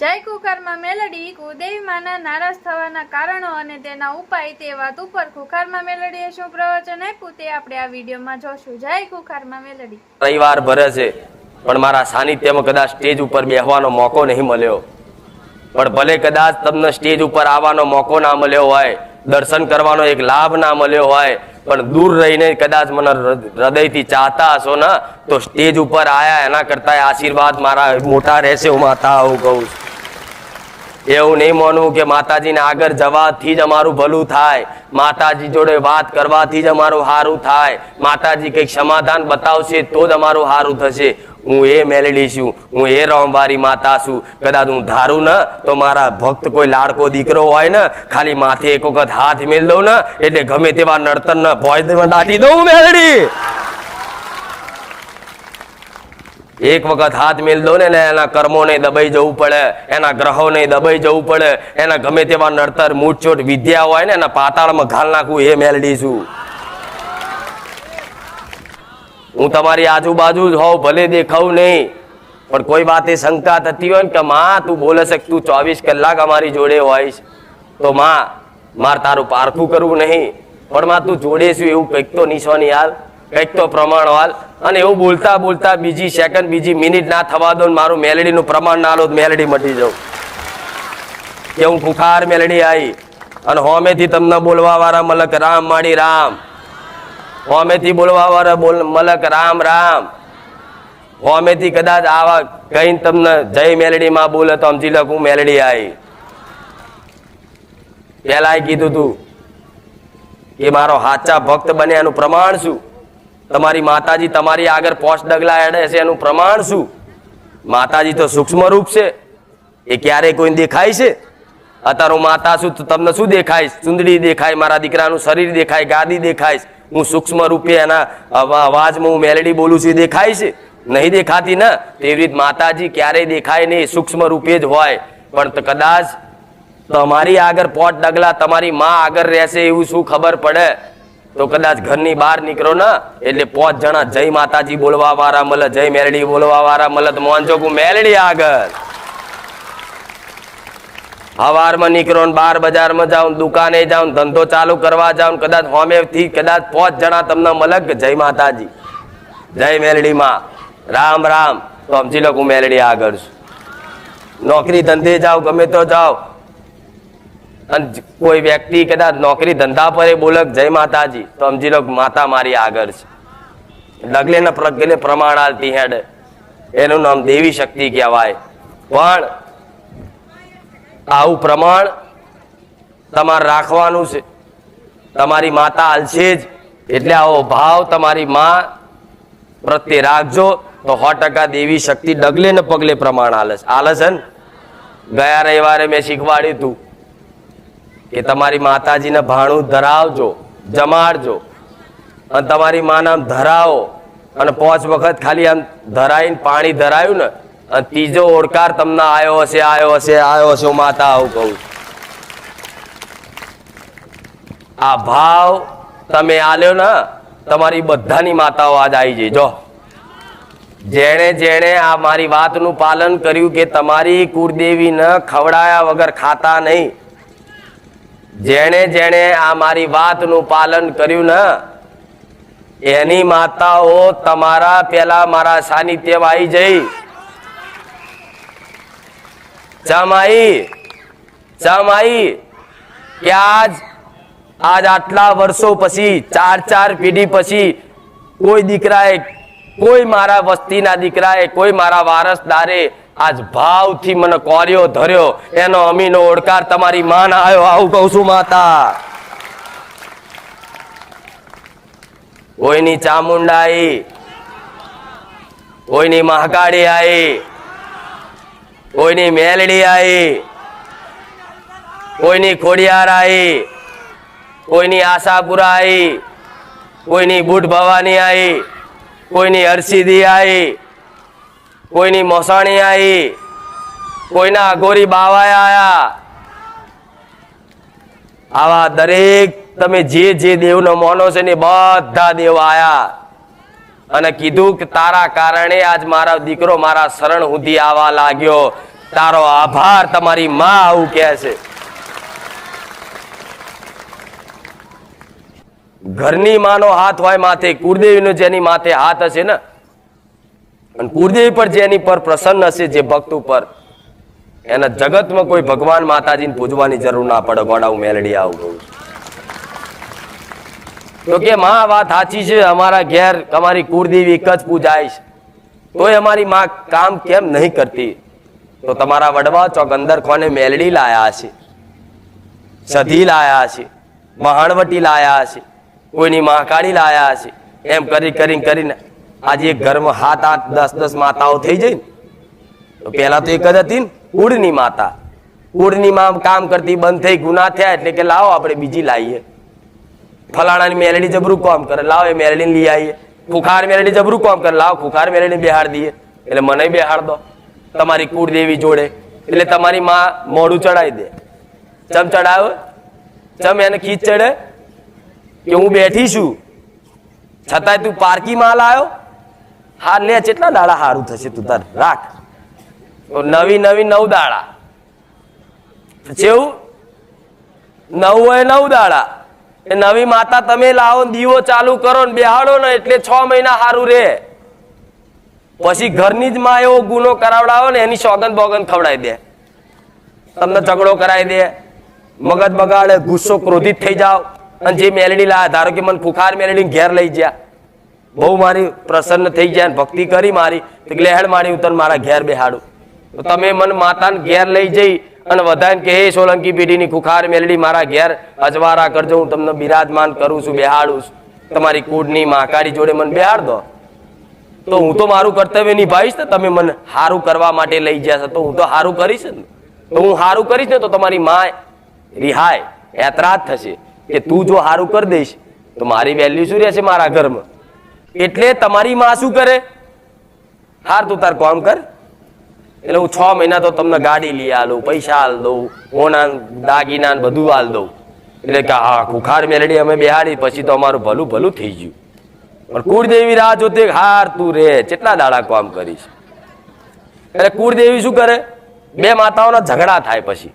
જય કુકારમાં મેલડી, કુદેવીમાના નારાજ થવાના કારણો અને તેના ઉપાય તે વાત ઉપર કુખારમાં મેલડીએ શું પ્રવચન આપ્યું તે આપણે આ વિડીયોમાં જોશું. જય કુખારમાં મેલડી. રવિવાર ભરે છે, પણ મારા સાનિધ્યમાં કદાચ સ્ટેજ ઉપર બેસવાનો મોકો નહીં મળ્યો. પણ ભલે કદાચ તમને સ્ટેજ ઉપર આવવાનો મોકો ના મળ્યો હોય, દર્શન કરવાનો એક લાભ ના મળ્યો હોય, પણ દૂર રહીને કદાચ મને હૃદયથી ચાહતા હશો ને, તો સ્ટેજ ઉપર આયા એના કરતા આશીર્વાદ મારા મોટા રહેશે, હું માતા આવું કહું છું. એવું નહીં માનવું કે માતાજીને આગળ જવાથી જ અમારું ભલું થાય. માતાજી જોડે વાત કરવાથી જ અમારું સારું થાય. માતાજી કંઈક સમાધાન બતાવશે તો જ અમારું સારું થશે. હું એ મેલેડી છું, હું એ રામવારી માતા છું. કદાચ હું ધારું ને, તો મારા ભક્ત કોઈ લાડકો દીકરો હોય ને, ખાલી માથે એક વખત હાથ મેળ દઉં ને, એટલે ગમે તેવા નડતર ને ભોજ દાટી દઉં મેલડી. એક વખત હાથ મેલ દો ને એના એના કર્મોને દબાઈ જવું પડે, એના ગ્રહોને દબાઈ જવું પડે, એના ગમે તેવા નડતર મૂઠચોટ વિદ્યા હોય ને, એના પાતાળમાં ઘાલ નાખવું એ મેલડી છું. હું તમારી આજુબાજુ જ હોઉં, ભલે દેખાવ નહીં, પણ કોઈ વાતે શંકા થતી હોય ને કે, માં, તું બોલે છે તું ચોવીસ કલાક અમારી જોડે હોય તો માં, મારે તારું પારખું કરવું નહીં, પણ માં, તું જોડે છું એવું કંઈક તો નિશાની હાલ. કંઈક તો પ્રમાણ હાલ અને એવું બોલતા બોલતા બીજી સેકન્ડ બીજી મિનિટ ના થવા દો મારું મેલેડીનું પ્રમાણ ના લો મેલેડી મટી જાઉં. કે હું ખુખાર મેલડી આવી અને હોમેથી તમને બોલવા વાળા મલક રામ, માડી રામ. હોમેથી બોલવા વાળા બોલ મલક રામ રામ. હોમેથી કદાચ આવા કહીને તમને જય મેલડી માં બોલે તો સમજી લખ હું મેલડી આવી પેલા કીધું તું કે મારો સાચા ભક્ત બને એનું પ્રમાણ શું? તમારી માતાજી તમારી આગળ પોસ્ટ ડગલા એડે છે એનું પ્રમાણ શું? માતાજી તો સૂક્ષ્મ રૂપ છે. એ ક્યારે કોઈને દેખાય છે? અત્યારે હું માતા છું તમને શું દેખાય? ચુંદડી દેખાય, મારા દીકરાનું શરીર દેખાય, ગાદી દેખાય. હું સૂક્ષ્મ રૂપે એના અવા- અવાજમાં હું મેલેડી બોલું છું, એ દેખાય છે? નહીં દેખાતી ને? તેવી રીત માતાજી ક્યારેય દેખાય નહીં સૂક્ષ્મ રૂપે જ હોય. પણ કદાચ તમારી આગળ પોટ ડગલા તમારી માં આગળ રહેશે એવું શું ખબર પડે? તો કદાચ ઘરની બહાર નીકળો ને, એટલે પોચ જણા જય માતાજી બોલવા વાળા મળે જય મેલડી બોલવા વાળા મળે તો મોનજો કે મેલડી આગળ. હવારમાં નીકળો ને બાર બજારમાં જાઓ દુકાને જાઓ ધંધો ચાલુ કરવા જાઓ કદાચ હોમેથી કદાચ પોચ જણા તમને મળે કે જય માતાજી. જય મેલડી માં રામ રામ. તો સમજી લો કે હું મેલડી આગળ છું. નોકરી ધંધે જાઓ, ગમે તો જાઓ. અને કોઈ વ્યક્તિ કદાચ નોકરી ધંધા પર એ બોલક, જય માતાજી. તો સમજી લો માતા મારી આગળ છે. ડગલે ને પ્રગલે પ્રમાણ આલતી હેડ. એનું નામ દેવી શક્તિ કહેવાય. પણ આવું પ્રમાણ તમારે રાખવાનું છે. તમારી માતા આલશે જ. એટલે આવો ભાવ તમારી માં પ્રત્યે રાખજો તો સો ટકા દેવી શક્તિ ડગલે ને પગલે પ્રમાણ આલે છે. આલે છે ને? ગયા રવિવારે મેં શીખવાડ્યું હતું કે તમારી માતાજીને ભાણું ધરાવજો, જમાડજો. અને તમારી માને ધરાવો. અને પાંચ વખત ખાલી આમ ધરાઈને પાણી ધરાયું ને, અને ત્રીજો ઓડકાર તમને આવ્યો હશે આવ્યો હશે આવ્યો હશે માતા આવું કહું આ ભાવ તમે આલ્યો ને, તમારી બધાની માતાઓ આજ આવી જઈ જો, જેણે જેણે આ મારી વાતનું પાલન કર્યું કે તમારી કુળદેવીને ખવડાયા વગર ખાતા નહીં જેણે જેણે આ મારી વાતનું પાલન કર્યું ને, એની માતાઓ તમારા પેલા મારા સાનિધ્યમાં આવી જઈ. ચમાઈ ચમાઈ કે આજ આજ આટલા વર્ષો પછી, ચાર ચાર પેઢી પછી, કોઈ દીકરાએ, કોઈ મારા વસ્તીના દીકરાએ, કોઈ મારા વારસદારે આજ ભાવથી મને કોર્યો ધર્યો. એનો અમીનો ઓડકાર તમારી માન આવ્યો. આવું કહું છું, માતા. કોઈની ચામુંડાઈ કોઈની મહાકાળી આઈ કોઈની મેલડી આઈ કોઈની ખોડિયાર આઈ કોઈની આશાપુરા આઈ કોઈની બુટ ભવાની આઈ કોઈની હરસિદી આઈ કોઈની મોસાણી આવી કોઈના અઘોરી બાવાય આયા. આવા દરેક તમે જે જે દેવનો માનો છે ને બધા દેવ આયા. અને કીધું કે તારા કારણે આજ મારા દીકરો મારા શરણ સુધી આવવા લાગ્યો. તારો આભાર તમારી માં આવું કહે છે. ઘરની માનો હાથ હોય માથે, કુળદેવીનો જેની માથે હાથ હશે ને અને કુળદેવી પર જેની પર પ્રસન્ન હશે, જે ભક્ત ઉપર, એના જગતમાં કોઈ ભગવાન માતાજીને પૂજવાની જરૂર ના પડે, ગોડા હું મેલડી આવું. તો કે માં વાત સાચી છે, અમારા ઘેર અમારી કુળદેવી એક જ પૂજાય છે તોય અમારી માં કામ કેમ નહીં કરતી તો તમારા વડવા ચોક અંદર કોને મેલડી લાયા છે, સધી લાયા છે, મહાણવટી લાયા છે, કોઈની મહાકાળી લાયા છે, એમ કરી કરી કરીને આજે ઘરમાં હાથ આઠ, દસ દસ માતાઓ થઈ જઈ તો પહેલા તો એક જ હતી ને કુળની માતા. કુળની માં કામ કરતી બંધ થઈ, ગુના થયા, એટલે કે લાવો આપણે બીજી લાવીએ ફલાણાની મેલડી જબરું કોમ કરે, લાવો એ મેલડી લઈ આવીએ ફુખાર મેલડી જબરું કોમ કરે, લાવો ફુખાર મેલડી બેહાડ દઈએ. એટલે મને બેહાડ દો. તમારી કુળદેવી જોડે. એટલે તમારી માં મોડું ચડાવી દે. ચમ ચડાવે? ચમ એને ખીચ ચડે? કે હું બેઠી છું. છતાંય તું પારકી માલ આવ્યો હા, લે કેટલા દાડા સારું થશે તું તાર, રાખ. નવી નવી નવ દાડા. જેવું નવ હોય નવ દાડા. એ નવી માતા તમે લાવો દીવો ચાલુ કરો ને બેહાડો ને એટલે છ મહિના સારું રે. પછી ઘરની જ માં એવો ગુનો કરાવડાવો ને એની સોગંદ બોગંદ ખવડાવી દે. તમને ઝઘડો કરાવી દે. મગજ બગાડે, ગુસ્સો ક્રોધિત થઈ જાવ અને જે મેલડી લાયા, ધારો કે મને ફુખાર મેલડી ઘેર લઈ ગયા. બહુ મારી પ્રસન્ન થઈ જાય ભક્તિ કરી મારી લેહડ મારી ઉતર મારા ઘેર બેહાડું. તો તમે મને માતાને ઘેર લઈ જઈ અને વધારે કે, હે સોલંકી પેઢીની ખુખાર મેલડી, મારા ઘેર અજવારા કરજો, હું તમને બિરાજમાન કરું છું, બેહાડું છું. તમારી કુડની માકાડી જોડે મને બેહાડ દો તો હું તો મારું કર્તવ્ય નિભાવીશ ને, તમે મને સારું કરવા માટે લઈ છો, તો હું તો સારું કરીશ ને. તો હું સારું કરીશ ને, તો તમારી માં રિહાય એતરાજ થશે કે, તું જો સારું કરી દઈશ, તો મારી વેલ્યુ શું રહેશે મારા ઘરમાં? એટલે તમારી માં શું કરે? હાર તું તાર કામ કર. એટલે હું છ મહિના તો તમને ગાડી લઈ આલું, પૈસા આલ દઉં ઓના દાગીના બધું આલ દઉં. એટલે કે હા કુખાર મેલડી અમે બેહાડી, પછી તો અમારું ભલું ભલું થઈ ગયું. પણ કુળદેવી રાહ જોતી હાર તું રે, કેટલા દાડા કામ કરીશ? એટલે કુળદેવી શું કરે? બે માતાઓના ઝઘડા થાય પછી.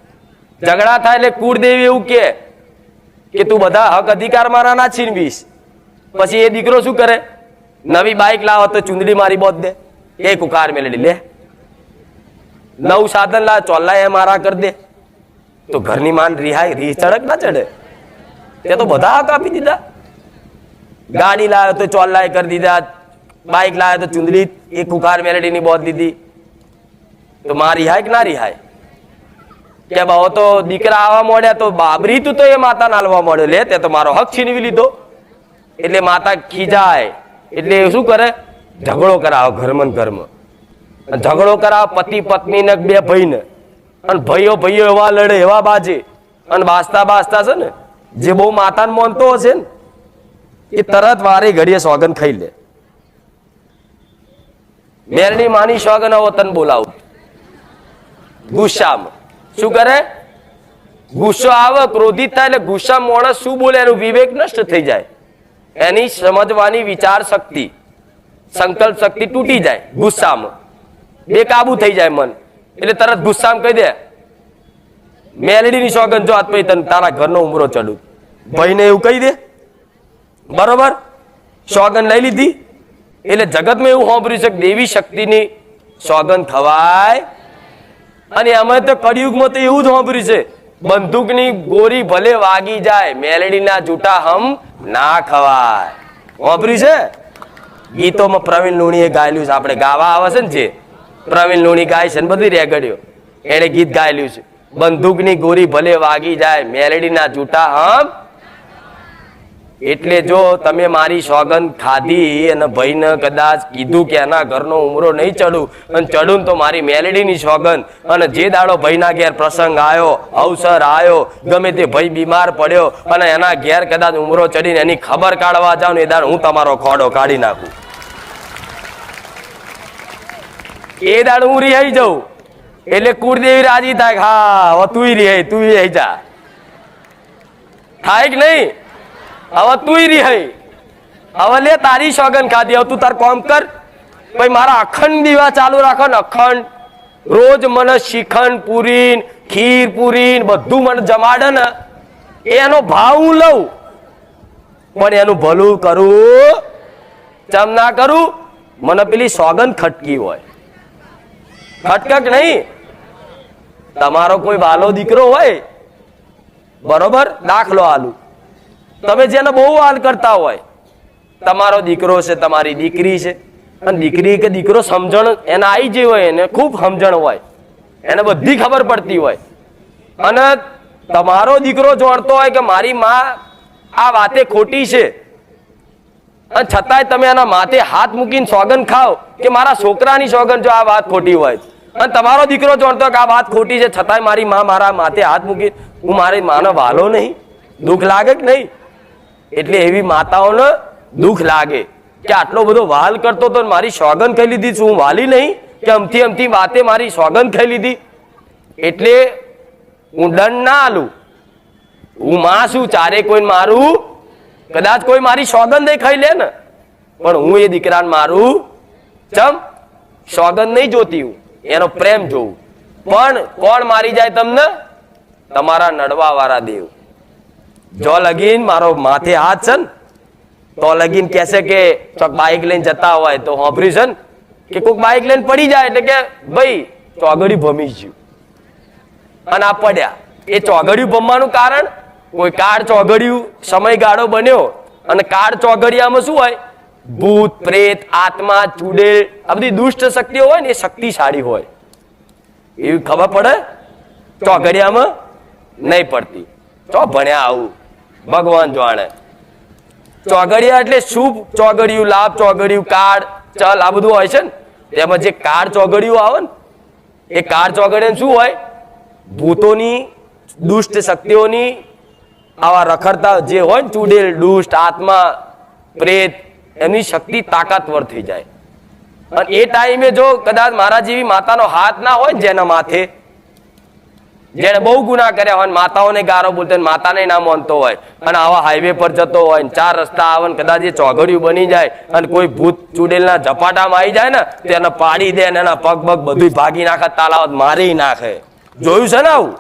ઝઘડા થાય એટલે કુળદેવી એવું કે કે તું બધા હક અધિકાર મારા ના છીનવીશ. પછી એ દીકરો શું કરે? નવી બાઇક લાવો તો ચુંદડી મારી બોધ દે. એ કુકાર મેલડી લે. નવું સાધન લા ચોલ્લા એ મારા કરી દે. તો ઘરની માન રિહાય રી ચડક ના ચડે. તે તો બધા હક આપી દીધા. ગાડી લાવ્યો તો ચોલ્લાએ કરી દીધા. બાઇક લાવ્યો તો ચુંદડી એ કુકાર મેલડીની બોધ દીધી. તો માં રિહાય કે ના રિહાય કે બાવો તો દીકરા આવવા મળ્યા તો બાબરી તું તો એ માતા નાલવા મળ્યો. લે, તે તો મારો હક છીનવી લીધો. એટલે માતા ખીજાય. એટલે શું કરે? ઝઘડો કરાવે ઘરમાં ઘરમાં. ઝઘડો કરાવે પતિ પત્ની ને બે ભાઈને. અને ભાઈઓ ભાઈઓ એવા લડે, એવા બાજે. અને બાસતા બાસતા છે ને, જે બહુ માતાને માનતો હશે ને, એ તરત વારે ઘડીએ સોગન ખાઈ લે. મેરની માની સોગન આવો, તને બોલાવું. ગુસ્સામાં. શું કરે? ગુસ્સો આવે ક્રોધિત થાય એટલે ગુસ્સા માણસ શું બોલે, એનું વિવેક નષ્ટ થઈ જાય. એની સમજવાની વિચાર શક્તિ, સંકલ્પ શક્તિ તૂટી જાય ગુસ્સામાં. બેકાબુ થઈ જાય મન. એટલે તરત ગુસ્સામાં કહી દે, મેલડીની સોગન જો પછી તને તારા ઘરનો ઉમરો ચડું. ભાઈને એવું કહી દે, બરોબર? સોગન લઈ લીધી? એટલે જગતમાં એવું સાંભળ્યું છે કે દેવી શક્તિની સોગન ખવાય અને અમે તો કળિયુગમાં તો એવું જ સાંભળ્યું છે. બંદૂકની ગોરી ભલે વાગી જાય, મેલડીના જૂટા હમ ના ખવાય. વાપર્યું છે? ગીતોમાં પ્રવીણ લુણીએ ગાયેલું છે. આપણે ગાવા આવે છે ને જે? પ્રવીણ લુણી ગાય છે ને બધી રેગડ્યો એણે ગીત ગાયેલું છે. બંદૂકની ગોરી ભલે વાગી જાય, મેલડીના જૂટા હમ એટલે જો તમે મારી સોગંદ ખાધી અને ભાઈને કદાચ કીધું કે એના ઘરનો ઉમરો નહીં ચડું, અને ચડું તો મારી મેલેડીની સોગંદ, અને જે દાડો ભાઈના ઘેર પ્રસંગ આવ્યો અવસર આવ્યો ગમે તે ભાઈ બીમાર પડ્યો, અને એના ઘેર કદાચ ઉમરો ચડીને એની ખબર કાઢવા જાઉં ને એ દાડ હું તમારો ખોડો કાઢી નાખું. એ દાડ હું રિહાઈ જાઉં. એટલે કુળદેવી રાજી થાય હા તું રિહાઈ તું રિહાઈ જા. થાય કે નહીં? હવે તું રિહાઈ હવે લે તારી સોગન ખાધી. હવે તું તાર કોમ કર. ભાઈ મારા અખંડ દીવા ચાલુ રાખો ને અખંડ. રોજ મને શ્રીખંડ પૂરી ખીર પૂરી બધું મને જમાડે ને. એનો ભાવ હું લઉં. પણ એનું ભલું કરું. ચમ ના કરું? મને પેલી સોગન ખટકી હોય. ખટકક નહીં. તમારો કોઈ વાલો દીકરો હોય. બરોબર? દાખલો આલુ. તમે જેને બહુ હાલ કરતા હોય, તમારો દીકરો છે, તમારી દીકરી છે. અને દીકરી કે દીકરો સમજણ એને આવી જઈ હોય, એને ખૂબ સમજણ હોય. એને બધી ખબર પડતી હોય. અને તમારો દીકરો જોડતો હોય કે મારી માં આ વાતે ખોટી છે. અને છતાંય તમે એના માથે હાથ મૂકીને સોગન ખાઓ કે મારા છોકરાની સોગન જો આ વાત ખોટી હોય. અને તમારો દીકરો હોય કે આ વાત ખોટી છે, છતાંય મારી માં મારા માથે હાથ મૂકી હું મારી માનો વાલો નહીં. દુઃખ લાગે કે નહીં? એટલે એવી માતાઓને દુઃખ લાગે કે આટલો બધો વાલ કરતો તો મારી સોગંદ ખાઈ લીધી છું હું વાલી નહીં? કે અમથી અમથી વાતે મારી સોગન ખાઈ લીધી? એટલે હું દંડ ના આલું. હું માં છું, ચારે કોઈ મારું? કદાચ કોઈ મારી સોગંદ ખાઈ લે ને. પણ હું એ દીકરાને મારું, ચમ, સોગંદ નહીં જોતી હું, એનો પ્રેમ જોઉં. પણ કોણ મારી જાય તમને? તમારા નડવા વાળા દેવ. જો લગીન, મારો માથે હાથ છે તો લગીન કહેશે કે ચોક બાઇક લઈને જતા હોય તો હોભર્યું છે કે કોઈક બાઇક લઈને પડી જાય એટલે કે ભાઈ ચોગડી ભમી ગયું અને આ પડ્યા. એ ચોગડિયું ભમવાનું કારણ, કોઈ કાળ ચોગડિયું સમયગાળો બન્યો અને કાળ ચોગડિયામાં શું હોય? ભૂત, પ્રેત, આત્મા, ચુડેલ, આ બધી દુષ્ટ શક્તિઓ હોય ને, એ શક્તિશાળી હોય. એવી ખબર પડે? ચોગડિયામાં નહીં પડતી. ચો ભણ્યા આવું? ભગવાન જાણે. ચોગડિયા એટલે શુભ ચોગડિયું લાભ ચોગડિયું કાળ, ચલ, આ બધું હોય છે ને? તેમાં જે કાળ ચોગડિયું આવે ને, એ કાળ ચોગડિયા શું હોય? ભૂતોની, દુષ્ટ શક્તિઓની આવા રખડતા જે હોય ને ચુડેલ દુષ્ટ, આત્મા, પ્રેત, એમની શક્તિ તાકાતવર થઈ જાય. અને એ ટાઈમે જો કદાચ મારા જેવી માતાનો હાથ ના હોય જેના માથે જેને બહુ ગુના કર્યા હોય માતાઓને ગારો બોલતો હોય માતાને ના માનતો હોય અને આવા હાઈવે પર જતો હોય ચાર રસ્તા આવે કદાચ એ ચોઘડિયું બની જાય અને કોઈ ભૂત ચુડેલના ઝપાટામાં આવી જાય ને તેને પાડી દે ને એના પગ પગ બધું ભાગી નાખે, તાલાવત મારી નાખે. જોયું છે ને આવું?